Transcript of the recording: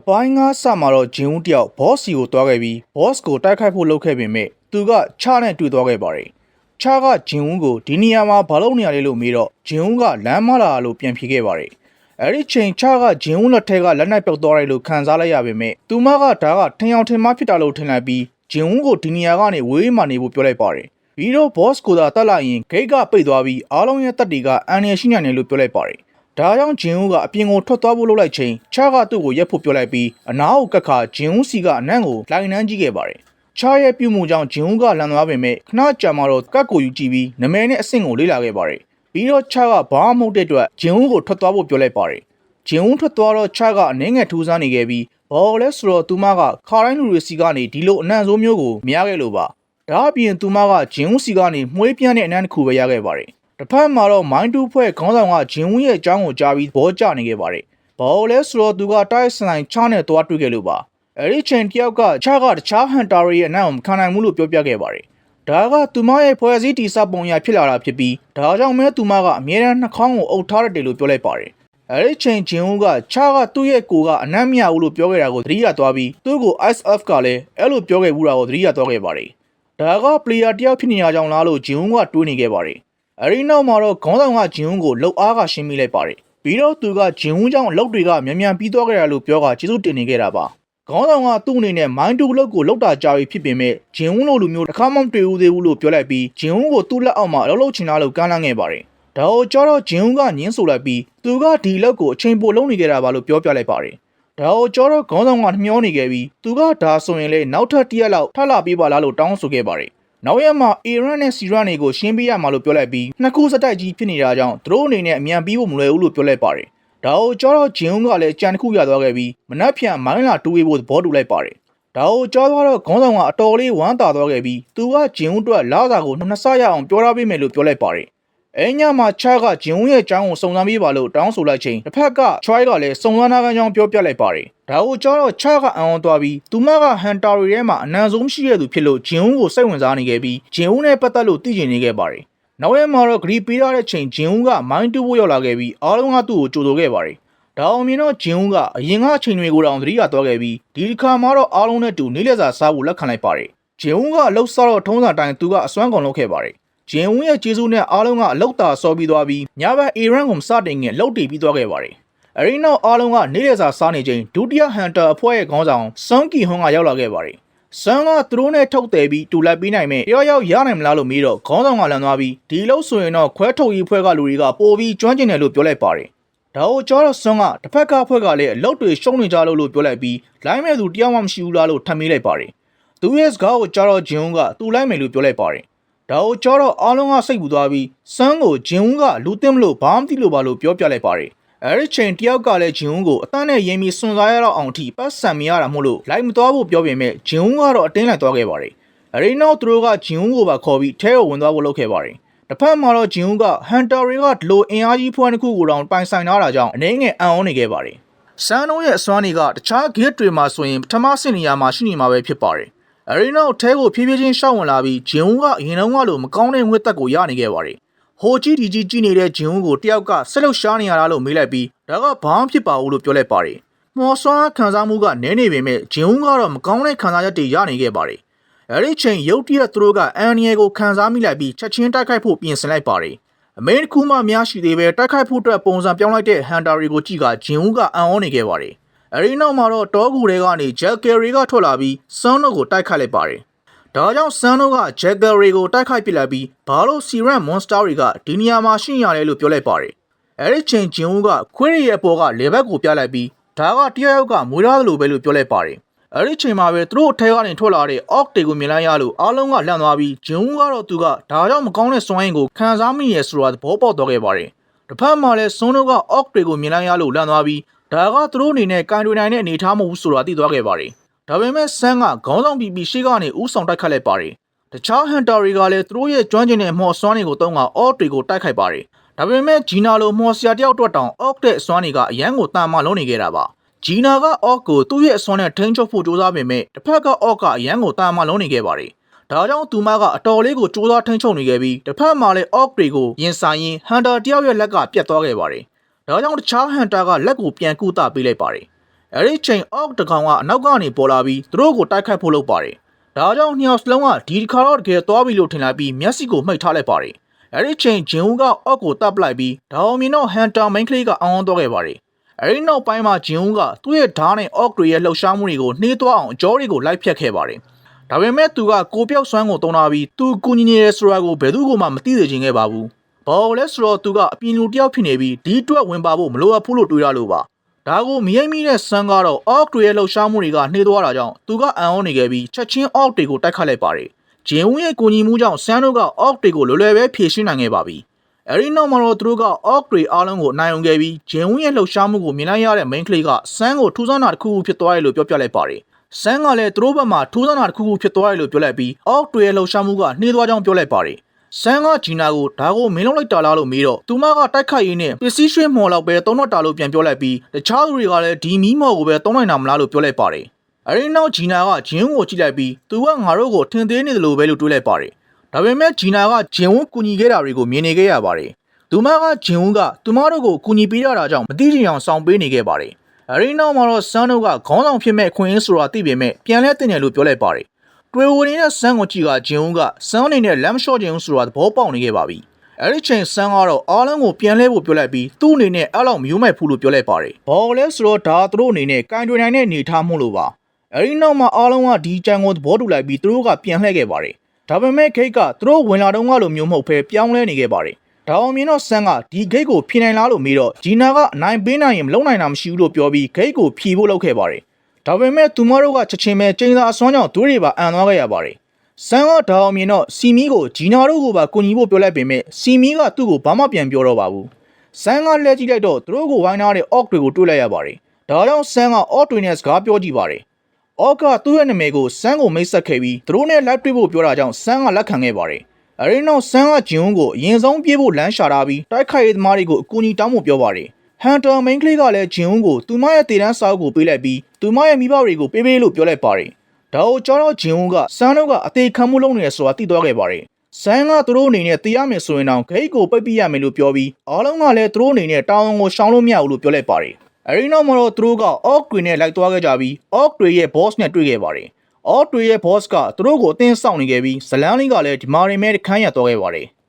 အပိုင်းငါစမှာတော့ဂျင်းဦးတယောက်ဘော့စီကိုတွားခဲ့ပြီးဘော့စ်ကိုတိုက်ခိုက်ဖို့လုပ်ခဲ့ပေမဲ့သူကချနဲ့တွေ့သွားခဲ့ပါတယ်။ချကဂျင်းဦးကိုဒီနေရာမှာဘာလို့နေရလဲလို့မေးတော့ဂျင်းဦးကလမ်းမလာလို့ပြန်ဖြေခဲ့ပါတယ်။အဲ့ဒီချိန်ချကဂျင်းဦးလက်ထက်ကလက်နက်ပြုတ်သွားတယ်လို့ခံစားလိုက်ရပေမဲ့သူမကဒါကထင်အောင်ထင်မှားဖြစ်တာလို့ထင်လိုက်ပြီးဂျင်းဦးကိုဒီနေရာကနေဝေးမှနေဖို့ပြောလိုက်ပါတယ်။ပြီးတော့ဘော့စ်ကိုသာတက်လိုက်ရင်ဂိတ်ကပိတ်သွားပြီးအားလုံးရဲ့တက်တီကအန်ရရှိနိုင်တယ်လို့ပြောလိုက်ပါတယ်။ ဒါကြောင့်ဂျင်ဦးကအပြင်ကိုထွက်သွားဖို့လုပ်လိုက်ချိန်ချားကသူ့ကိုရက်ဖို့ပြောလိုက်ပြီးအနားကိုကတ်ခါဂျင်ဦးစီကအနံ့ကိုလိုင်နှန်းကြည့်ခဲ့ပါတယ်။ချားရဲ့ပြုမှုကြောင့်ဂျင်ဦးကလန်သွားပေမဲ့ခဏကြာမှတော့ကတ်ကိုယူကြည့်ပြီးနမဲနဲ့အဆင့်ကိုလေ့လာခဲ့ပါတယ်။ပြီးတော့ချားကဘာမှမဟုတ်တဲ့အတွက်ဂျင်ဦးကိုထွက်သွားဖို့ပြောလိုက်ပါတယ်။ဂျင်ဦးထွက်သွားတော့ချားကအနှင်းငယ်ထူးဆန်းနေခဲ့ပြီးဘော်လဲဆိုတော့သူမကခါတိုင်းလူတွေစီကနေဒီလိုအနံ့ဆိုးမျိုးကိုမရခဲ့လို့ပါ။ဒါအပြင်သူမကဂျင်ဦးစီကနေမှုေးပြန်းတဲ့အနံ့တစ်ခုပဲရခဲ့ပါတယ်။ တစ်ဖက်မှာတော့ မိုင်းတူဖွဲ့ခေါင်းဆောင်ကဂျင်ဝင်းရဲ့အကြောင်းကိုကြားပြီးဘောကြနေခဲ့ပါတယ်။ဘာလို့လဲဆိုတော့သူကတိုက်ဆိုင်ချားနဲ့သွားတွေ့ခဲ့လို့ပါ။အဲ့ဒီချိန်တယောက်ကချားကတခြားဟန်တာရီရဲ့အနံ့ကိုမခံနိုင်ဘူးလို့ပြောပြခဲ့ပါတယ်။ဒါကသူမရဲ့ဖွဲ့စည်းတီစပုံရဖြစ်လာတာဖြစ်ပြီးဒါကြောင့်မဲသူမကအမြဲတမ်းနှာခေါင်းကိုအုပ်ထားရတယ်လို့ပြောလိုက်ပါတယ်။အဲ့ဒီချိန်ဂျင်ဦးကချားကသူ့ရဲ့ကိုယ်ကအနံ့မရဘူးလို့ပြောခဲ့တာကိုသတိရသွားပြီးသူ့ကို ISF ကလည်းအဲ့လိုပြောခဲ့ဘူးတာကိုသတိရသွားခဲ့ပါတယ်။ဒါကပလေယာတယောက်ဖြစ်နေရကြောင်းလားလို့ဂျင်ဦးကတွေးနေခဲ့ပါတယ်။ အဲဒီနောက်မှာတော့ခေါင်းဆောင်ကဂျင်ဦးကိုလှုပ်အားကရှင်းမိလိုက်ပါတယ်။ပြီးတော့သူကဂျင်ဦးကြောင့်အလုပ်တွေကမြန်မြန်ပြီးသွားကြရလို့ပြောကကျေးဇူးတင်နေခဲ့တာပါ။ခေါင်းဆောင်ကသူ့အနေနဲ့မိုင်းတူလုပ်ကိုလှုပ်တာကြာပြီဖြစ်ပေမဲ့ဂျင်ဦးလိုလူမျိုးတစ်ခါမှမတွေ့ဘူးသေးဘူးလို့ပြောလိုက်ပြီးဂျင်ဦးကိုသူ့လက်အောက်မှာအလုပ်လုပ်ချင်တာလို့ကမ်းလှမ်းခဲ့ပါတယ်။ဒါကိုကြတော့ဂျင်ဦးကညင်းဆိုလိုက်ပြီးသူကဒီလက်ကိုအချိန်ပိုလုပ်နေကြတာပါလို့ပြောပြလိုက်ပါတယ်။ဒါကိုကြောတော့ခေါင်းဆောင်ကနှမျောနေခဲ့ပြီးသူကဒါဆိုရင်လေနောက်ထပ်တစ်ရက်လောက်ထပ်လာပေးပါလားလို့တောင်းဆိုခဲ့ပါတယ်။ နောက်ရက်မှာအီရန်နဲ့စီရန်တွေကိုရှင်းပေးရမှာလို့ပြောလိုက်ပြီးနှစ်ခုစတိုက်ကြီးဖြစ်နေတာကြောင့်သူတို့အနေနဲ့အမြန်ပြီးဖို့မလွယ်ဘူးလို့ပြောလိုက်ပါတယ်။ဒါကိုကြောတော့ဂျင်းဦးကလည်းကြံတစ်ခုရသွားခဲ့ပြီးမနှက်ဖြန်မိုင်းလာတူဝေးဖို့သဘောတူလိုက်ပါတယ်။ဒါကိုကြောသွားတော့ခေါင်းဆောင်ကအတော်လေးဝမ်းသာသွားခဲ့ပြီးသူကဂျင်းဦးအတွက်လာစာကိုနှစ်ဆရအောင်ပြောထားပေးမယ်လို့ပြောလိုက်ပါတယ်။ အဲညမှာချားကဂျင်ဦးရဲ့အကြောင်းကိုစုံစမ်းပေးပါလို့တောင်းဆိုလိုက်ချိန်တစ်ဖက်က try ကလည်းစုံစမ်းထားတဲ့အကြောင်းပြောပြလိုက်ပါတယ်။ဒါကိုကြောတော့ချားကအံ့ဩသွားပြီးသူမကဟန်တာရီထဲမှာအနံဆုံးရှိရသူဖြစ်လို့ဂျင်ဦးကိုစိတ်ဝင်စားနေခဲ့ပြီးဂျင်ဦးနဲ့ပတ်သက်လို့သိချင်နေခဲ့ပါတယ်။နောက်ရက်မှာတော့ဂရီပေးရတဲ့ချိန်ဂျင်ဦးကမိုင်းတူဖို့ရောက်လာခဲ့ပြီးအားလုံးကသူ့ကိုကြိုဆိုခဲ့ပါတယ်။ဒါအောင်မြင်တော့ဂျင်ဦးကအရင်ကအချိန်တွေကိုတောင်သတိရသွားခဲ့ပြီးဒီတစ်ခါမှာတော့အားလုံးနဲ့တူနေလက်စာစားဖို့လက်ခံလိုက်ပါတယ်။ဂျင်ဦးကအလုတ်စားတော့ထုံးစံတိုင်းသူကအစွမ်းကုန်လုပ်ခဲ့ပါတယ်။ ဂျင်ဝင်းရဲ့ကျေးဇူးနဲ့အားလုံးကအလောက်တာစောပြီးသွားပြီးညဘက်အီရန်ကိုမစတင်ခင်လှုပ်တည်ပြီးသွားခဲ့ပါတယ်။အဲဒီနောက်အားလုံးကနေ့ရက်စာစားနေချိန်ဒုတိယဟန်တာအဖွဲ့ရဲ့ခေါင်းဆောင်စွန်ကီဟွန်ကရောက်လာခဲ့ပါတယ်။စွန်ကသူတို့နဲ့ထုတ်တယ်ပြီးတူလက်ပေးနိုင်မဲ့တယောက်ယောက်ရနိုင်မလားလို့မေးတော့ခေါင်းဆောင်ကလန်သွားပြီးဒီလို့ဆိုရင်တော့ခွဲထုတ်ရေးဖွဲ့ကလူတွေကပိုပြီးကျွမ်းကျင်တယ်လို့ပြောလိုက်ပါတယ်။ဒါကိုကြောတော့စွန်ကတစ်ဖက်ကဖွဲ့ကလည်းအလောက်တွေရှုံးနေကြလို့လို့ပြောလိုက်ပြီးလိုင်းမဲ့သူတယောက်မှမရှိဘူးလားလို့ထပ်မေးလိုက်ပါတယ်။သူရဲ့စကားကိုကြားတော့ဂျင်ဦးကသူ့လိုက်မယ်လို့ပြောလိုက်ပါတယ်။ ဒါကိုကြောတော့အားလုံးကစိတ်ပူသွားပြီးစန်းကိုဂျင်ဦးကလူသိမလို့ဘာမှမသိလို့ပါလို့ပြောပြလိုက်ပါတယ်။အဲဒီချိန်တယောက်ကလည်းဂျင်ဦးကိုအတန်းနဲ့ရင်းပြီးစွန်စားရတော့အောင်အထိပတ်စံမရတာမို့လို့လိုက်မသွားဖို့ပြောပေမဲ့ဂျင်ဦးကတော့အတင်းလိုက်သွားခဲ့ပါတယ်။အဲဒီနောက်သူတို့ကဂျင်ဦးကိုပါခေါ်ပြီးထဲကိုဝင်သွားဖို့လုပ်ခဲ့ပါတယ်။တစ်ဖက်မှာတော့ဂျင်ဦးကဟန်တာတွေကဒီလိုအင်အားကြီးဖွဲ့တစ်ခုကိုတောင်ပိုင်ဆိုင်ထားတာကြောင့်အနေငယ်အံ့ဩနေခဲ့ပါတယ်။စန်းတို့ရဲ့အစွမ်းတွေကတခြား gate တွေမှာဆိုရင်ပထမဆင့်နေရာမှာရှိနေမှာပဲဖြစ်ပါတယ်။ အရီနောက်ထဲကိုဖြည်းဖြည်းချင်းရှောက်ဝင်လာပြီး ဂျင်ဦးကအရင်တုန်းကလို မကောင်းတဲ့ငွေသက်ကို ရနေခဲ့ပါတယ်။ဟိုကြီးဒီကြီးကြည့်နေတဲ့ ဂျင်ဦးကို တယောက်ကဆက်လို့ရှားနေရတာလို့ မေးလိုက်ပြီး ဒါက ဘာမှဖြစ်ပါဘူးလို့ ပြောလိုက်ပါတယ်။မော်ဆွမ်းခံစားမှုက နည်းနေပေမဲ့ဂျင်ဦးကတော့ မကောင်းတဲ့ခံစားချက်တွေ ရနေခဲ့ပါတယ်။အဲဒီချိန် ရုတ်တရက် သူတို့က အန်နီယယ်ကို ခံစားမိလိုက်ပြီး ချက်ချင်းတိုက်ခိုက်ဖို့ ပြင်ဆင်လိုက်ပါတယ်။အမေတစ်ခုမှများရှိသေးပဲတိုက်ခိုက်ဖို့အတွက် ပုံစံပြောင်းလိုက်တဲ့ ဟန်တာရီကိုကြည့်ကဂျင်ဦးက အံ့ဩနေခဲ့ပါတယ်။ အဲဒီနောက်မှာတော့တောကူတွေကနေဂျက်ကယ်ရီကထွက်လာပြီးစွန်းတို့ကိုတိုက်ခိုက်လိုက်ပါတယ်။ဒါကြောင့်ဆန်တို့ကဂျက်ကယ်ရီကိုတိုက်ခိုက်ပစ်လိုက်ပြီးဘာလို့စီရန်မွန်စတာတွေကဒီနေရာမှာရှိနေရတယ်လို့ပြောလိုက်ပါတယ်။အဲဒီချိန်ဂျင်ဦးကခွေးရရဲ့အပေါ်ကလေဘက်ကိုပြလိုက်ပြီးဒါကတယောက်ယောက်ကမွေးထားသလိုပဲလို့ပြောလိုက်ပါတယ်။အဲဒီချိန်မှာပဲသူတို့အထဲကနေထွက်လာတဲ့ Orc တွေကိုမြင်လိုက်ရလို့အားလုံးကလန့်သွားပြီးဂျင်ဦးကတော့သူကဒါကြောင့်မကောင်းတဲ့စွမ်းရည်ကိုခံစားမိရဆိုတာသဘောပေါက်သွားခဲ့ပါတယ်။တစ်ဖက်မှာလည်းစွန်းတို့က Orc တွေကိုမြင်လိုက်ရလို့လန့်သွားပြီး ဒါကသူတို့အနေနဲ့ကန်တွေနိုင်တဲ့အနေအထားမဟုတ်ဘူးဆိုတာသိသွားခဲ့ပါတယ်။ဒါပေမဲ့ဆန်းကခေါင်းဆောင်ပြီးပြီးရှေ့ကနေဥဆောင်တိုက်ခတ်လိုက်ပါတယ်။တခြားဟန်တာတွေကလည်းသူတို့ရဲ့ကျွမ်းကျင်တဲ့မော်စွမ်းတွေကိုတုံးကအော့တွေကိုတိုက်ခိုက်ပါတယ်။ဒါပေမဲ့ဂျီနာလိုမော်ဆရာတယောက်အတွက်တောင်အော့တဲ့အစွမ်းတွေကအရန်ကိုတာမလုံးနေခဲ့တာပါ။ဂျီနာကအော့ကိုသူ့ရဲ့အစွမ်းနဲ့ထိန်းချုပ်ဖို့ကြိုးစားပေမဲ့တစ်ဖက်ကအော့ကအရန်ကိုတာမလုံးနေခဲ့ပါတယ်။ဒါကြောင့်သူမကအတော်လေးကိုစူးစမ်းထိန်းချုပ်နေခဲ့ပြီးတစ်ဖက်မှာလည်းအော့တွေကိုရင်ဆိုင်ရင်ဟန်တာတယောက်ရဲ့လက်ကပြတ်သွားခဲ့ပါတယ်။ ဒါကြောင့်တခြားဟန်တာကလက်ကိုပြန်ကူတာပေးလိုက်ပါတယ်။အဲဒီချိန်အောက်တကောင်ကအနောက်ကနေပေါ်လာပြီးသူတို့ကိုတိုက်ခတ်ဖို့လုပ်ပါတယ်ဒါကြောင့်နှစ်ယောက်စလုံးကဒီတစ်ခါတော့တကယ်သွားပြီလို့ထင်လိုက်ပြီးမျက်စိကိုမှိတ်ထားလိုက်ပါတယ်အဲဒီချိန်ဂျင်ဦးကအောက်ကိုတပ်ပလိုက်ပြီးဒါအောင်မြင်တော့ဟန်တာမိန်ကလေးကအောင်းအောင်သွားခဲ့ပါတယ်အဲဒီနောက်ပိုင်းမှာဂျင်ဦးကသူ့ရဲ့ဓာတ်နဲ့အော့ဂရီရဲ့လှုပ်ရှားမှုတွေကိုနှေးသွားအောင်အကြောတွေကိုလိုက်ဖြတ်ခဲ့ပါတယ်ဒါပေမဲ့သူကကိုပြောက်ဆွမ်းကိုတုံးလာပြီးသူကူညီနေတယ်ဆိုတာကိုဘယ်သူမှမသိစေချင်ခဲ့ပါဘူး ဘာလို့လဲဆိုတော့သူကအပြင်လူတစ်ယောက်ဖြစ်နေပြီးဒီအတွက်ဝင်ပါဖို့မလိုအပ်ဘူးလို့တွေးရလို့ပါဒါကိုမရိမ့်မိတဲ့ဆန်းကတော့အော့တွေရဲ့လှုပ်ရှားမှုတွေကနှေးသွားတာကြောင့်သူကအံ့ဩနေခဲ့ပြီးချက်ချင်းအော့တွေကိုတိုက်ခတ်လိုက်ပါတယ်။ဂျင်ဝင်းရဲ့ကိုညီမှုကြောင့်ဆန်းတို့ကအော့တွေကိုလွယ်လွယ်ပဲဖြေရှင်းနိုင်ခဲ့ပါပြီ။အဲဒီနောက်မှာတော့သူတို့ကအော့တွေအားလုံးကိုနိုင်အောင်ခဲ့ပြီးဂျင်ဝင်းရဲ့လှုပ်ရှားမှုကိုမြင်လိုက်ရတဲ့ main ကလေးကဆန်းကိုထူးဆန်းတာတစ်ခုခုဖြစ်သွားတယ်လို့ပြောပြလိုက်ပါတယ်။ဆန်းကလည်းသူတို့ဘက်မှာထူးဆန်းတာတစ်ခုခုဖြစ်သွားတယ်လို့ပြောလိုက်ပြီးအော့တွေရဲ့လှုပ်ရှားမှုကနှေးသွားကြောင်းပြောလိုက်ပါတယ်။ ဆန်းကဂျီနာကိုဒါကိုမင်းလုံးလိုက်တာလားလို့မေးတော့သူမကတိုက်ခိုက်ရင်းနဲ့ပစ္စည်းရွှေမော်လောက်ပဲသုံးတော့တာလို့ပြန်ပြောလိုက်ပြီးတခြားသူတွေကလည်းဒီမီးမော်ကိုပဲသုံးနိုင်တာမလားလို့ပြောလိုက်ပါတယ်။အဲဒီနောက်ဂျီနာကဂျင်းကိုကြည့်လိုက်ပြီးသူကငါတို့ကိုထင်သေးနေတယ်လို့ပဲလို့တွေးလိုက်ပါတယ်။ဒါပေမဲ့ဂျီနာကဂျင်းဝန်းကူညီခဲ့တာတွေကိုမြင်နေခဲ့ရပါတယ်။သူမကဂျင်းဝန်းကသူမတို့ကိုကူညီပေးရတာကြောင့်မသိချင်အောင်ဆောင်ပေးနေခဲ့ပါတယ်။အဲဒီနောက်မှာတော့ဆန်းတို့ကခေါင်းဆောင်ဖြစ်မဲ့ခွင့်ရင်းဆိုတာသိပေမဲ့ပြန်လဲတင်တယ်လို့ပြောလိုက်ပါတယ်။ တွေ့ဝင်နေတဲ့ဆန်းကိုကြည့်ကဂျင်ဦးကဆန်းအနေနဲ့လမ်းမလျှော့ခြင်းဆိုတာသဘောပေါက်နေခဲ့ပါပြီ။အဲဒီချိန်ဆန်းကတော့အားလုံးကိုပြန်လဲဖို့ပြောလိုက်ပြီးသူ့အနေနဲ့အဲ့လောက်မျိုးမဲ့ဖူးလို့ပြောလိုက်ပါတယ်။ဘာလဲဆိုတော့ဒါသူတို့အနေနဲ့ကင်တွင်နိုင်တဲ့အနေထားမှုလို့ပါ။အဲဒီနောက်မှာအားလုံးကဒီကြံကိုသဘောတူလိုက်ပြီးသူတို့ကပြန်လှည့်ခဲ့ပါတယ်။ဒါပေမဲ့ဂိတ်ကသူတို့ဝင်လာတော့ကလိုမျိုးမဟုတ်ဘဲပြောင်းလဲနေခဲ့ပါတယ်။ဒါအောင်မြင်တော့ဆန်းကဒီဂိတ်ကိုဖြေနိုင်လားလို့မေးတော့ဂျီနာကအနိုင်ပေးနိုင်ရင်မလုံနိုင်တာမရှိဘူးလို့ပြောပြီးဂိတ်ကိုဖြေဖို့လုပ်ခဲ့ပါတယ်။ ဒါပေမဲ့သူမတို့ကချက်ချင်းပဲကျင်းသာအစွမ်းကြောင့်သူတွေပါအံသွားခဲ့ရပါတယ်။ဆန်းကဒါအောင်မြင်တော့စီမီကိုဂျီနာတို့ကိုပါကူညီဖို့ပြောလိုက်ပေမဲ့စီမီကသူ့ကိုဘာမှပြန်ပြောတော့ပါဘူး။ဆန်းကလှည့်ကြည့်လိုက်တော့သူတို့ကိုဝိုင်းထားတဲ့အော့တွေကိုတွေ့လိုက်ရပါတယ်။ဒါကြောင့်ဆန်းကအော့တွေနဲ့စကားပြောကြည့်ပါတယ်။အော့ကသူ့ရဲ့နာမည်ကိုဆန်းကိုမိတ်ဆက်ခဲ့ပြီးသူတို့နဲ့လိုက်တွေ့ဖို့ပြောတာကြောင့်ဆန်းကလက်ခံခဲ့ပါတယ်။အဲဒီနောက်ဆန်းကဂျင်ဝန်းကိုအရင်ဆုံးပြေးဖို့လမ်းရှာထားပြီးတိုက်ခိုက်ရေးသမားတွေကိုအကူအညီတောင်းဖို့ပြောပါတယ်။ ဟန်တာမိန်ကလေးကလည်းဂျင်ဝန်းကိုသူမရဲ့တေတန်းစာအုပ်ကိုပေးလိုက်ပြီးသူမရဲ့မိဘတွေကိုပေးပေးလို့ပြောလိုက်ပါတယ်။ဒါကိုကြောတော့ဂျင်ဝန်းကစန်းတို့ကအသေးခံမှုလုပ်နေရဆိုတာသိသွားခဲ့ပါတယ်။စန်းကသူတို့အနေနဲ့သိရမယ်ဆိုရင်တော့ဂိတ်ကိုပိတ်ပြရမယ်လို့ပြောပြီးအားလုံးကလည်းသူတို့အနေနဲ့တောင်းဝန်ကိုရှောင်လို့မရဘူးလို့ပြောလိုက်ပါတယ်။အဲဒီနောက်မှာတော့သူတို့ကအော့ဂရီနဲ့လိုက်သွားခဲ့ကြပြီးအော့ဂရီရဲ့ boss နဲ့တွေ့ခဲ့ပါတယ်။အော့ဂရီရဲ့ boss ကသူတို့ကိုအတင်းစောင့်နေခဲ့ပြီးဇလန်းလေးကလည်းဒီမာရီမဲတခန်းရသွားခဲ့ပါတယ်။